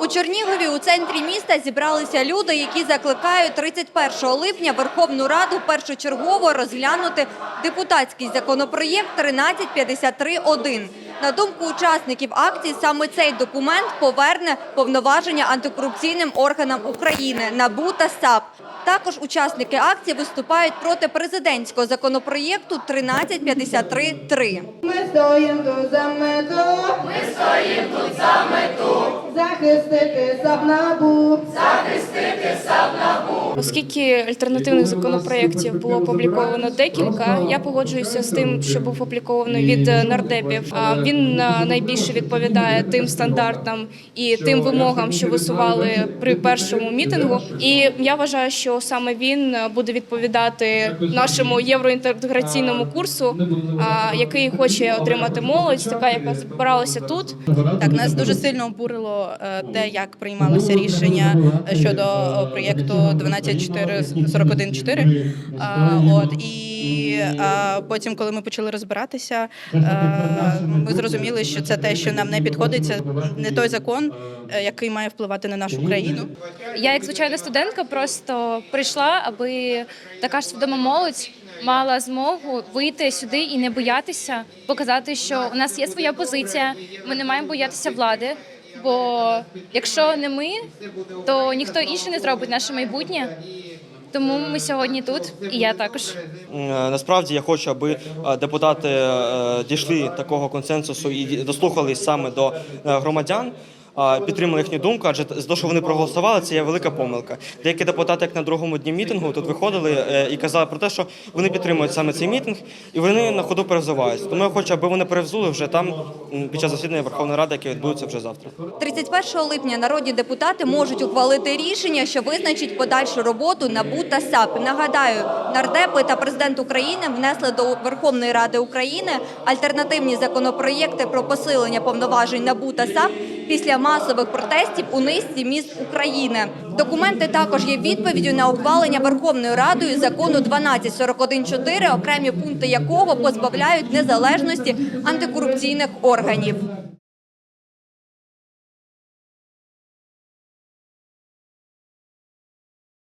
У Чернігові у центрі міста зібралися люди, які закликають 31 липня Верховну Раду першочергово розглянути депутатський законопроєкт 1353-1. На думку учасників акції, саме цей документ поверне повноваження антикорупційним органам України НАБУ та САП. Також учасники акції виступають проти президентського законопроєкту 1353-3. Ми стоїмо тут за мету. Ми стоїмо тут за мету. Захистити САП-НАБУ. Оскільки альтернативних законопроєктів було опубліковано декілька, я погоджуюся з тим, що був опублікований від е, нардепів. А Він е, найбільше відповідає тим стандартам і тим вимогам, що висували при першому мітингу. І я вважаю, що саме він е, буде відповідати нашому євроінтеграційному курсу, який хоче отримати молодь, така яка збиралася тут. Так, нас дуже сильно обурило е, те, як приймалося рішення щодо е, проєкту 12441.4. А, От і потім, коли ми почали розбиратися, е, ми зрозуміли, що це те, що нам не підходить. Це не той закон, який має впливати на нашу країну. Я, як звичайна студентка, просто прийшла, аби така ж свідома молодь мала змогу вийти сюди і не боятися, показати, що у нас є своя позиція. Ми не маємо боятися влади. Бо якщо не ми, то ніхто інший не зробить наше майбутнє. Тому ми сьогодні тут, і я також. Е, Насправді я хочу, аби е, депутати е, дійшли такого консенсусу і дослухались саме до громадян. Е, Підтримали їхню думку, адже того, що вони проголосували, це є велика помилка. Деякі депутати, як на другому дні мітингу, тут виходили е, і казали про те, що вони підтримують саме цей мітинг, і вони на ходу перевзуваються. Тому я хочу, аби вони перевзули вже там під час засідання Верховної Ради, яке відбудеться вже завтра. 31 липня народні депутати можуть ухвалити рішення, що визначить подальшу роботу НАБУ та САП. Нагадаю, нардепи та президент України внесли до Верховної Ради України альтернативні законопроєкти про посилення повноважень НАБУ та САП після масових протестів у низці міст України. Документи також є відповіддю на ухвалення Верховною Радою закону 1241.4, окремі пункти якого позбавляють незалежності антикорупційних органів.